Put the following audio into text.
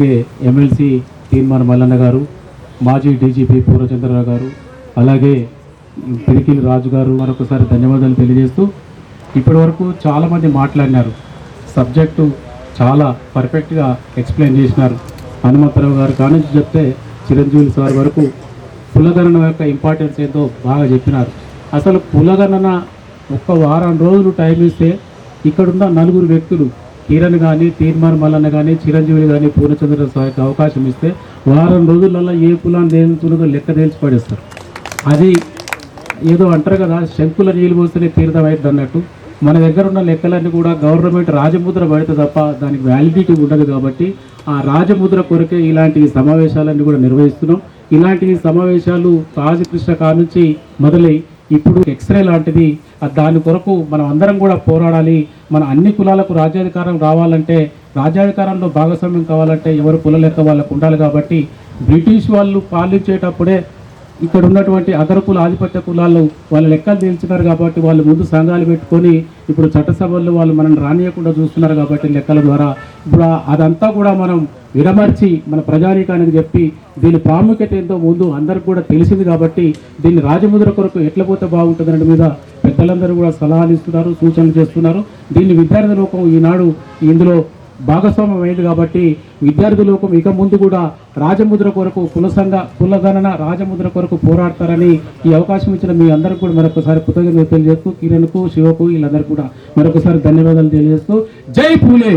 MLC తీర్మాన Mallanna garu మాజీ DGP పూర్వచంద్రరావు గారు అలాగే పిరికిలి రాజు గారు మరొకసారి ధన్యవాదాలు తెలియజేస్తూ ఇప్పటి వరకు చాలామంది మాట్లాడినారు. సబ్జెక్టు చాలా పర్ఫెక్ట్గా ఎక్స్ప్లెయిన్ చేసినారు. హనుమంతరావు గారు కానుంచి చెప్తే చిరంజీవి సార్ వరకు కులగణన యొక్క ఇంపార్టెన్స్ ఏంటో బాగా చెప్పినారు. అసలు కులగణన ఒక్క వారం రోజులు టైం ఇస్తే ఇక్కడున్న నలుగురు వ్యక్తులు కిరణ్ కానీ తీర్మాన్ మల్లన్న కానీ చిరంజీవి కానీ పూర్ణచంద్ర సాయికి అవకాశం ఇస్తే వారం రోజులలో ఏ కులాన్ని దేనితున్నదో లెక్క తేల్చి పడేస్తారు. అది ఏదో అంటారు కదా శంకుల నీళ్ళు పోస్తేనే తీర్థం అన్నట్టు. మన దగ్గర ఉన్న లెక్కలన్నీ కూడా గవర్నమెంట్ రాజముద్ర పడితే తప్ప దానికి వ్యాలిడిటీ ఉండదు కాబట్టి ఆ రాజముద్ర కొరకే ఇలాంటి సమావేశాలన్నీ కూడా నిర్వహిస్తున్నాం. ఇలాంటి సమావేశాలు రాజకృష్ణ కానుంచి మొదలై ఇప్పుడు ఎక్స్రే లాంటిది దాని కొరకు మనం అందరం కూడా పోరాడాలి. మన అన్ని కులాలకు రాజ్యాధికారం రావాలంటే రాజ్యాధికారంలో భాగస్వామ్యం కావాలంటే ఎవరు కుల లెక్క వాళ్ళకు ఉండాలి కాబట్టి బ్రిటిష్ వాళ్ళు పాలించేటప్పుడే ఇక్కడ ఉన్నటువంటి అదర కుల ఆధిపత్య కులాలు వాళ్ళ లెక్కలు తేల్చినారు కాబట్టి వాళ్ళు ముందు సంఘాలు పెట్టుకొని ఇప్పుడు చట్టసభల్లో వాళ్ళు మనం రానియకుండా చూస్తున్నారు కాబట్టి లెక్కల ద్వారా. ఇప్పుడు అదంతా కూడా మనం విడమర్చి మన ప్రజానీకానికి చెప్పి దీని ప్రాముఖ్యత ఏంటో ముందు అందరికి కూడా తెలిసింది కాబట్టి దీన్ని రాజముద్ర కొరకు ఎట్లా పోతే బాగుంటుందనే మీద పెద్దలందరూ కూడా సలహాలు ఇస్తున్నారు సూచనలు చేస్తున్నారు. దీన్ని విద్యార్థి లోకం ఈనాడు ఇందులో భాగస్వామ్యం అయింది కాబట్టి విద్యార్థి లోకం ఇక ముందు కూడా రాజముద్ర కొరకు కులసంఘ కులగణన రాజముద్ర కొరకు పోరాడతారని ఈ అవకాశం ఇచ్చిన మీ అందరికీ కూడా మరొకసారి కృతజ్ఞతలు తెలియజేస్తూ కిరణ్కు శివకు వీళ్ళందరికీ కూడా మరొకసారి ధన్యవాదాలు తెలియజేస్తూ జై పూలే!